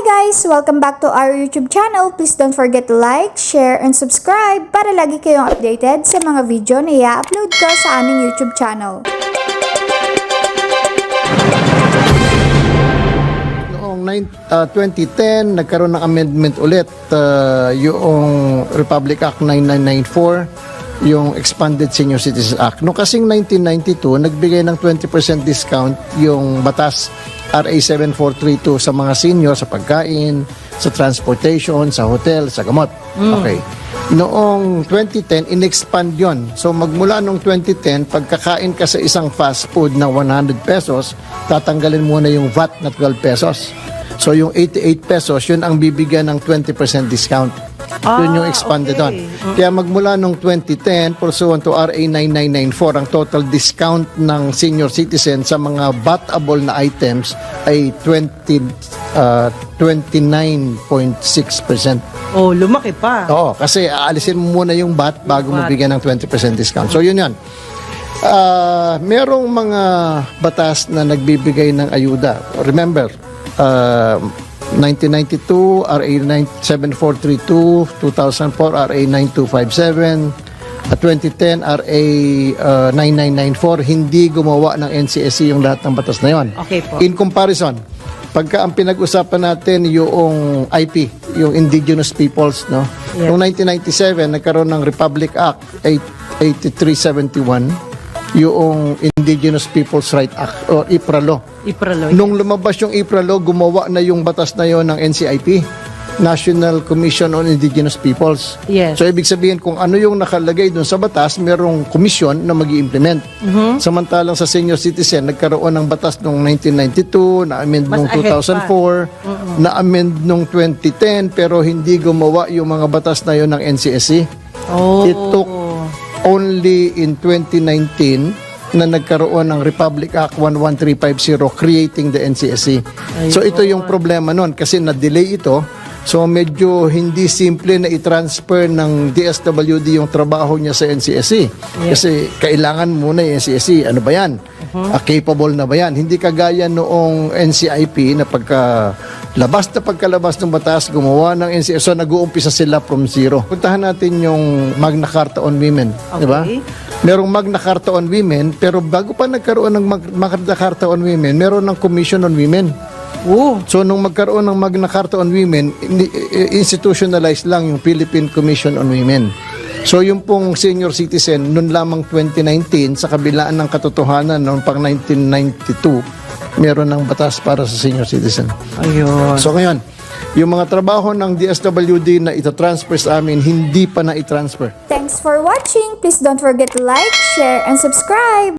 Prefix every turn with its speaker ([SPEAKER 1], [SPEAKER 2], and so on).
[SPEAKER 1] guys! Welcome back to our YouTube channel. Please don't forget to like, share, and subscribe para lagi kayong updated sa mga video na i-upload ko sa aming YouTube channel.
[SPEAKER 2] Noong nine- ah, 2010, nagkaroon ng amendment ulit ah, yung Republic Act 9994, yung Expanded Senior Citizens Act. Noong kasing 1992, nagbigay ng 20% discount yung batas RA 7432 sa mga senior sa pagkain, sa transportation, sa hotel, sa gamot. Okay. Noong 2010, in-expand yon. So magmula noong 2010, pagkakain ka sa isang fast food na 100 pesos, tatanggalin muna yung VAT na 12 pesos. So yung 88 pesos, yun ang bibigyan ng 20% discount. Yun yung expanded
[SPEAKER 3] okay.
[SPEAKER 2] on. Kaya magmula noong 2010, pursuant to RA 9994, ang total discount ng senior citizen sa mga VAT-able na items ay 20, uh, 29.6%.
[SPEAKER 3] Oh, lumaki pa.
[SPEAKER 2] Oo, kasi aalisin mo muna yung VAT bago mo bigyan ng 20% discount. So yun yan. Ah, merong mga batas na nagbibigay ng ayuda. Remember, ah, 1992, RA 7432, 2004, RA 9257, at 2010, RA ah, 9994, hindi gumawa ng NCSC yung lahat ng batas na yon.
[SPEAKER 3] Okay po.
[SPEAKER 2] In comparison, pagka ang pinag-usapan natin yung IP, yung Indigenous Peoples, no?
[SPEAKER 3] Yeah.
[SPEAKER 2] Noong 1997, nagkaroon ng Republic Act 8- 8371, yung Indigenous Peoples Right Act o IPRA Law.
[SPEAKER 3] Ipraloy.
[SPEAKER 2] Nung lumabas yung IPRA Law, gumawa na yung batas na yon ng NCIP, National Commission on Indigenous Peoples.
[SPEAKER 3] Yes.
[SPEAKER 2] So ibig sabihin kung ano yung nakalagay dun sa batas, merong komisyon na mag implement
[SPEAKER 3] Mm-hmm.
[SPEAKER 2] Samantalang sa senior citizen, nagkaroon ng batas noong 1992, na-amend noong
[SPEAKER 3] ahead
[SPEAKER 2] 2004, na-amend noong 2010, pero hindi gumawa yung mga batas na yon ng NCSC.
[SPEAKER 3] Oh.
[SPEAKER 2] It took only in 2019 na nagkaroon ng Republic Act 11350 creating the NCSC. So ito yung problema nun kasi na-delay ito. So medyo hindi simple na i-transfer ng DSWD yung trabaho niya sa NCSC. Kasi kailangan muna yung NCSC. Ano ba yan? Ah, capable na ba yan? Hindi kagaya noong NCIP na pagka labas na pagkalabas ng batas, gumawa ng NCSC. So nag-uumpisa sila from zero. Puntahan natin yung Magna Carta on Women. Di ba?
[SPEAKER 3] Okay.
[SPEAKER 2] Merong Magna Carta on Women, pero bago pa nagkaroon ng Mag- Magna Carta on Women, meron ng Commission on Women.
[SPEAKER 3] Oh.
[SPEAKER 2] So nung magkaroon ng Magna Carta on Women, institutionalized lang yung Philippine Commission on Women. So yung pong senior citizen noon lamang 2019 sa kabilaan ng katotohanan noong pang 1992, meron ng batas para sa senior citizen.
[SPEAKER 3] Ayun.
[SPEAKER 2] So ngayon, yung mga trabaho ng DSWD na itatransfer sa amin, hindi pa na i-transfer.
[SPEAKER 1] Thanks for watching! Please don't forget to like, share, and subscribe!